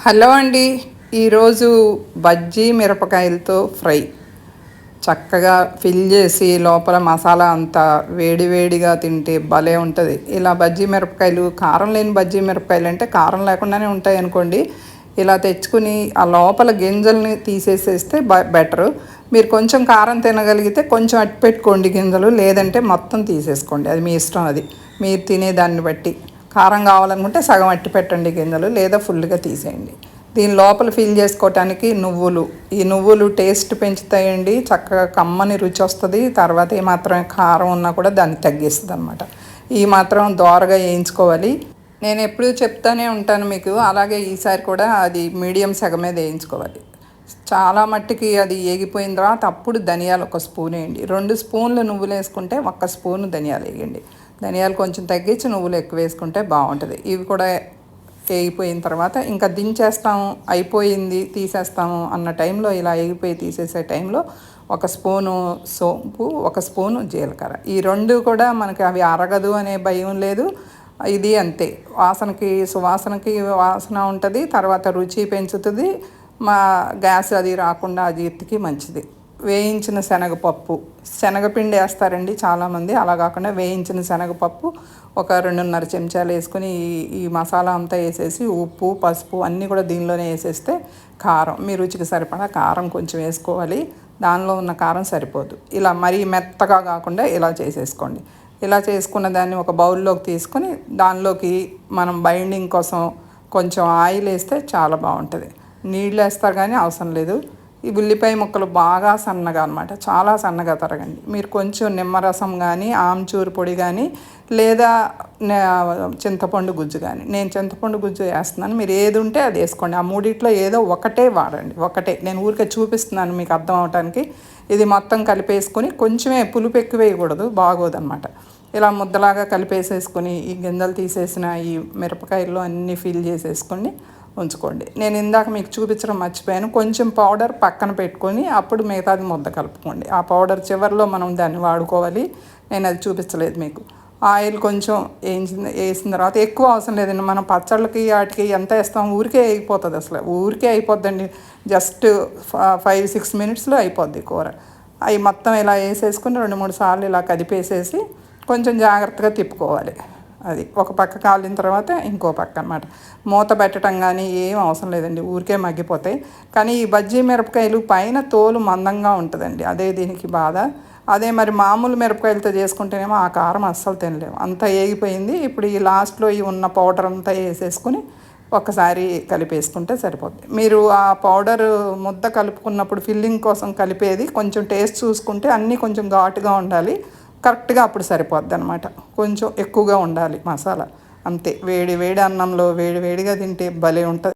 Hello అండి. ఈరోజు బజ్జీ మిరపకాయలతో ఫ్రై. చక్కగా ఫిల్ చేసి లోపల మసాలా అంతా వేడివేడిగా తింటే భలే ఉంటుంది. ఇలా బజ్జీ మిరపకాయలు కారం లేని బజ్జీ మిరపకాయలు అంటే కారం లేకుండానే ఉంటాయి అనుకోండి. ఇలా తెచ్చుకుని ఆ లోపల గింజల్ని తీసేసేస్తే బ బెటరు. మీరు కొంచెం కారం తినగలిగితే కొంచెం అట్టు పెట్టుకోండి గింజలు లేదంటే మొత్తం తీసేసుకోండి. అది మీ ఇష్టం అది. మీరు తినేదాన్ని బట్టి. కారం కావాలనుకుంటే సగం అట్టి పెట్టండి గింజలు లేదా ఫుల్గా తీసేయండి. దీని లోపల ఫిల్ చేసుకోవటానికి నువ్వులు. ఈ నువ్వులు టేస్ట్ పెంచుతాయండి చక్కగా కమ్మని రుచి వస్తుంది తర్వాత ఏమాత్రం కారం ఉన్నా కూడా దాన్ని తగ్గిస్తుంది అనమాట ఈ మాత్రం దోరగా వేయించుకోవాలి. నేను ఎప్పుడూ చెప్తానే ఉంటాను మీకు అలాగే ఈసారి కూడా అది మీడియం సగం మీద వేయించుకోవాలి. చాలా మట్టికి అది ఏగిపోయిన తర్వాత అప్పుడు ధనియాలు ఒక స్పూన్ వేయండి. రెండు స్పూన్లు నువ్వులు వేసుకుంటే ఒక్క స్పూన్ ధనియాలు వేయండి. ధనియాలు కొంచెం తగ్గించి నువ్వులు ఎక్కువ వేసుకుంటే బాగుంటుంది. ఇవి కూడా వేగిపోయిన తర్వాత ఇంకా దించేస్తాము అయిపోయింది తీసేస్తాము అన్న టైంలో ఇలా వేగిపోయి తీసేసే టైంలో ఒక స్పూను సోంపు ఒక స్పూను జీలకర్ర. ఈ రెండు కూడా మనకి అవి అరగదు అనే భయం లేదు. ఇది అంతే. వాసనకి సువాసనకి వాసన ఉంటుంది తర్వాత రుచి పెంచుతుంది మా గ్యాస్ అది రాకుండా అజీర్తికి మంచిది. వేయించిన శనగపప్పు. శనగపిండి వేస్తారండి చాలామంది. అలా కాకుండా వేయించిన శనగపప్పు ఒక రెండున్నర చెంచాలు వేసుకొని ఈ ఈ మసాలా అంతా వేసేసి ఉప్పు పసుపు అన్నీ కూడా దీనిలోనే వేసేస్తే కారం మీ రుచికి సరిపడా కారం కొంచెం వేసుకోవాలి. దానిలో ఉన్న కారం సరిపోదు. ఇలా మరీ మెత్తగా కాకుండా ఇలా చేసేసుకోండి. ఇలా చేసుకున్న దాన్ని ఒక బౌల్లోకి తీసుకొని దానిలోకి మనం బైండింగ్ కోసం కొంచెం ఆయిల్ వేస్తే చాలా బాగుంటుంది. నీళ్ళు వేస్తారు కానీ అవసరం లేదు. ఈ ఉల్లిపాయ ముక్కలు బాగా సన్నగా అనమాట చాలా సన్నగా తరగండి. మీరు కొంచెం నిమ్మరసం కానీ ఆమ్చూరు పొడి కానీ లేదా చింతపండు గుజ్జు కానీ నేను చింతపండు గుజ్జు వేస్తున్నాను. మీరు ఏది ఉంటే అది వేసుకోండి. ఆ మూడిట్లో ఏదో ఒకటే వాడండి. ఒకటే. నేను ఊరికే చూపిస్తున్నాను మీకు అర్థం అవడానికి ఇది మొత్తం కలిపేసుకొని కొంచెమే పులుపు ఎక్కువ వేయకూడదు. బాగోదన్నమాట. ఇలా ముద్దలాగా కలిపేసేసుకొని ఈ గింజలు తీసేసిన ఈ మిరపకాయల్లో అన్నీ ఫిల్ చేసేసుకొని ఉంచుకోండి. నేను ఇందాక మీకు చూపించడం మర్చిపోయాను. కొంచెం పౌడర్ పక్కన పెట్టుకొని అప్పుడు మిగతాది ముద్ద కలుపుకోండి. ఆ పౌడర్ చివరిలో మనం దాన్ని వాడుకోవాలి. నేను అది చూపించలేదు మీకు. ఆయిల్ కొంచెం వేయించిన వేసిన తర్వాత ఎక్కువ అవసరం లేదండి. మనం పచ్చళ్ళకి వాటికి ఎంత వేస్తాం ఊరికే అయిపోతుంది అసలు. ఊరికే అయిపోద్దండి. జస్ట్ ఫైవ్ సిక్స్ మినిట్స్లో అయిపోద్ది కూర. అవి మొత్తం ఇలా వేసేసుకుని రెండు మూడు సార్లు ఇలా కదిపేసేసి కొంచెం జాగ్రత్తగా తిప్పుకోవాలి. అది ఒక పక్క కాలిన తర్వాత ఇంకో పక్క అనమాట మూత పెట్టడం కానీ ఏం అవసరం లేదండి ఊరికే మగ్గిపోతాయి. కానీ ఈ బజ్జీ మిరపకాయలు పైన తోలు మందంగా ఉంటుందండి అదే దీనికి బాధ. అదే మరి మామూలు మిరపకాయలతో చేసుకుంటేనేమో ఆ కారం అస్సలు తినలేము. అంతా ఏగిపోయింది ఇప్పుడు ఈ లాస్ట్లో ఈ ఉన్న పౌడర్ అంతా వేసేసుకుని ఒకసారి కలిపేసుకుంటే సరిపోద్ది. మీరు ఆ పౌడర్ ముద్ద కలుపుకున్నప్పుడు ఫిల్లింగ్ కోసం కలిపేది కొంచెం టేస్ట్ చూసుకుంటే అన్నీ కొంచెం ఘాటుగా ఉండాలి. కరెక్ట్గా అప్పుడు సరిపోద్ది అనమాట కొంచెం ఎక్కువగా ఉండాలి మసాలా. అంతే. వేడి వేడి అన్నంలో వేడి వేడిగా తింటే భలే ఉంటుంది.